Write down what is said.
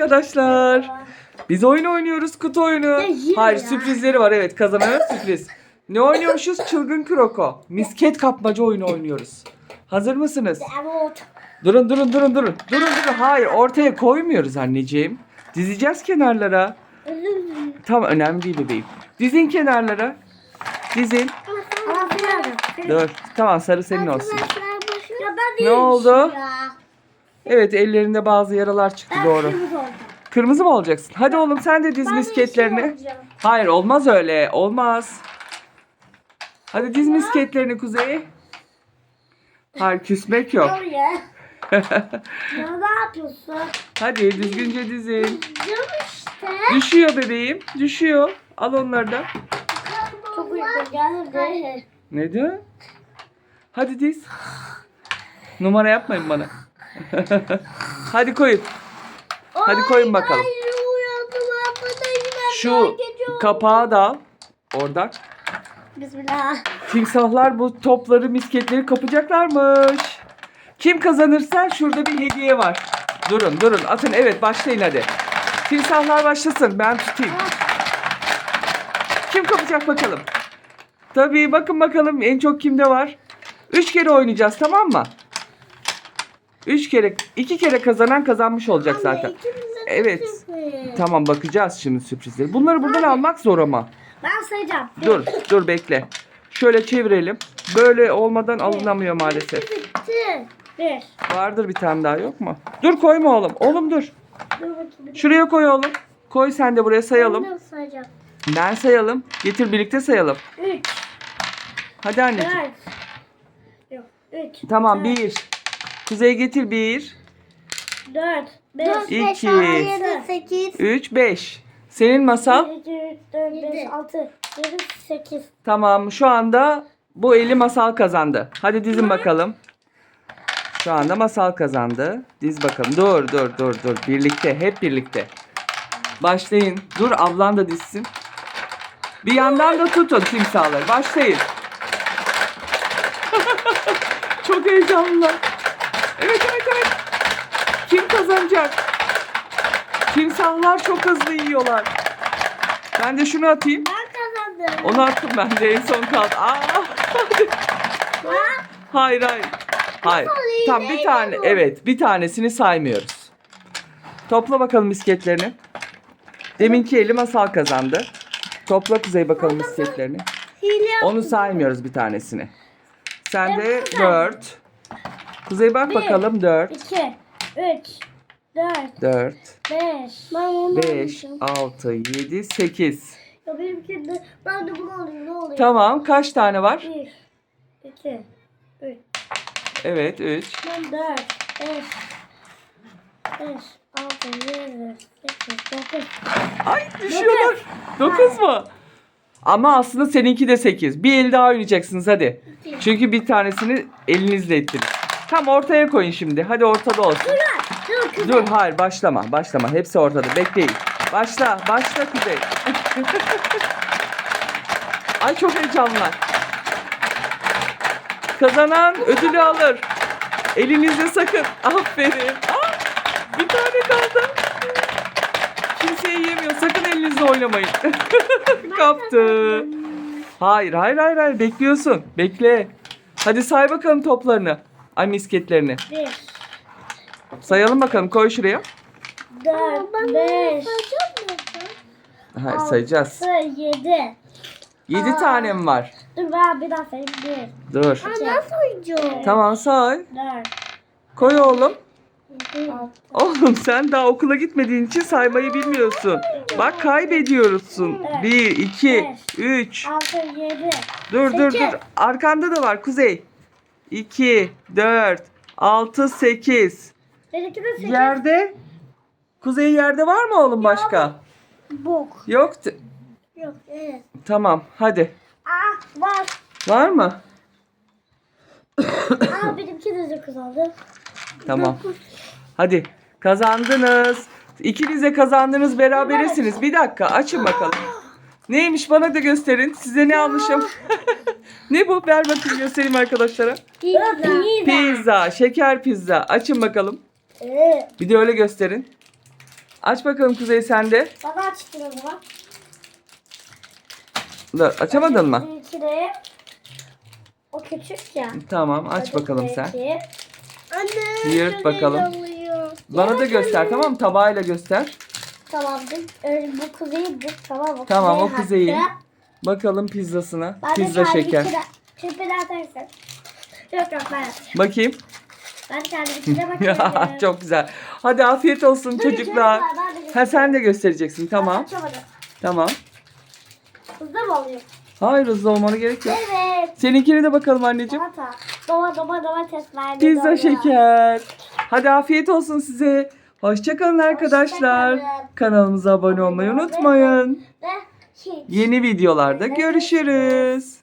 Arkadaşlar biz oyun oynuyoruz kutu oyunu. Hayır sürprizleri var evet kazanana sürpriz. Ne oynuyormuşuz? Çılgın kroko. Misket kapmaca oyunu oynuyoruz. Hazır mısınız? Evet. Durun durun durun durun. Durun durun. Hayır ortaya koymuyoruz anneciğim. Dizeceğiz kenarlara. Tam önemli değil bebeğim. Dizin kenarlara. Dizin. Dur. Tamam sarı senin olsun. Ne oldu? Evet ellerinde bazı yaralar çıktı doğru. Kırmızı mı olacaksın? Hadi oğlum sen de diz Ben de misketlerini. yeşil olacağım. Hayır olmaz öyle. Olmaz. Hadi diz misketlerini Kuzey. Hayır küsmek yok. Dur ya. Ya ne yapıyorsun? Hadi düzgünce dizin. Canım işte. Düşüyor bebeğim. Düşüyor. Al onları da. Çok uygun geldi. Ne diyor? Hadi diz. Numara yapmayın bana. Hadi koyun. Hadi koyun bakalım. Şu kapağı da. Oradan. Bismillah. Timsahlar bu topları, misketleri kapacaklarmış. Kim kazanırsa şurada bir hediye var. Durun, durun. Atın. Evet, başlayın hadi. Timsahlar başlasın. Ben tutayım. Kim kapacak bakalım? Tabii bakın bakalım en çok kimde var. Üç kere oynayacağız tamam mı? Üç kere, iki kere kazanan kazanmış olacak zaten. Evet. Tamam bakacağız şimdi sürprizleri. Bunları buradan almak zor ama. Ben sayacağım. Dur, dur bekle. Şöyle çevirelim. Böyle olmadan alınamıyor maalesef. Bitti. Bir. Vardır bir tane daha yok mu? Dur koyma oğlum. Oğlum dur. Dur bakayım. Şuraya koy oğlum. Koy sen de buraya sayalım. Ben de sayacağım. Ben sayalım. Getir birlikte sayalım. Üç. Hadi anneciğim. Dört. Yok. Üç. Tamam dört, bir. Kuzey getir bir. Dört. Beş. İki. altı, sekiz. Üç, beş. Senin masal. Bir, iki, üç, dört, beş, altı, yedi, sekiz. Tamam şu anda bu eli masal kazandı. Hadi dizin bakalım. Şu anda masal kazandı. Diz bakalım. Dur dur dur dur. Birlikte hep birlikte. Başlayın. Dur ablan da dizsin. Bir yandan da tutun timsahları. Başlayın. Çok heyecanlı. Evet evet evet. Kim kazanacak? Timsahlar çok hızlı yiyorlar. Ben de şunu atayım. Ben kazandım. Onu attım ben de en son kaldı. Aa, hayır hayır. Hayır. iyi Tam bir tane. Evet bir tanesini saymıyoruz. Topla bakalım misketlerini. Deminki eli masal kazandı. Topla Kuzey bakalım misketlerini. Onu saymıyoruz bir tanesini. Sen de 4. Kuzey bak Bir. bakalım 4. İki, üç, dört, 4, beş. Ben onu 5, 6, 7, 8. Ya benimki de, ben de bunu alayım ne oluyor? Tamam kaç tane var? Bir, iki, üç, Evet 3. ben dört, beş, beş, altı, yedi, sekiz, dokuz. Ay düşüyorlar. 9 mu? Ama aslında seninki de 8. Bir el daha oynayacaksınız hadi. Çünkü bir tanesini elinizle ettiniz. Tam ortaya koyun şimdi. Hadi ortada olsun. Dur kızım. Dur hayır başlama. Başlama. Hepsi ortada. Bekleyin. Başla. Başla Kuzey. Ay çok heyecanlılar. Kazanan ödülü alır. Elinizde sakın. Aferin. Aa, bir tane kaldı. Kimseye yemiyor. Sakın elinizle oynamayın. Kaptı. Hayır, hayır, hayır, hayır. Bekliyorsun. Bekle. Hadi say bakalım toplarını. Ay misketlerini. Bir, Sayalım bakalım. Koy şuraya. dört, beş, Hayır, sayacağız. altı, yedi. 7 Aa. tanem var. Dur ben bir daha sayayım. Bir, Dur. nasıl sayacağım? Tamam say. Dört, Koy oğlum. altı, Oğlum sen daha okula gitmediğin için saymayı bilmiyorsun. Bak kaybediyorsun. 1, 2, 3. altı, yedi. Dur dur dur. Arkanda da var Kuzey. 2, 4, 6, 8. Benimki de sekiz. Yerde. Kuzey yerde var mı oğlum başka? Bok. Yok. t- Yok evet. Tamam hadi. Aa var. Var mı? Aa benimki de dokuz oldu. Tamam. Hadi kazandınız. İkiniz de kazandınız berabersiniz. Bir dakika açın bakalım. Neymiş bana da gösterin. Size ne almışım? ne bu? Ver bakayım göstereyim arkadaşlara. Pizza. Pizza, şeker pizza. Açın bakalım. Bir de öyle gösterin. Aç bakalım Kuzey sen de. Bana açtın o zaman. Dur, açamadın mı? O küçük ya. Tamam aç bakalım sen. Anne. Yırt bakalım. Bana da göster tamam mı? Tabağıyla göster. Tamamdır. Öyle bu kuzeydi. Tamam o Tamam, o kuzeyin. hakkı. Bakalım pizzasına. Ben de Pizza kendi şeker. içine- Çöpleri. Yok yok ben. Bakayım. Ben kendi içine bakıyorum. Çok güzel. Hadi afiyet olsun Dur, çocuklar. çocuklar, ben de Ha sen de göstereceksin. Tamam. Açamadım. Tamam. Hızlı mı oluyor? Hayır hızlı olmana gerek yok. Evet. Seninkini de bakalım anneciğim. Salata. Doma doma domates verdi. Pizza şeker. Hadi afiyet olsun size. Hoşçakalın arkadaşlar. Hoşçakalın. Kanalımıza abone olmayı unutmayın. Ve. Yeni videolarda görüşürüz.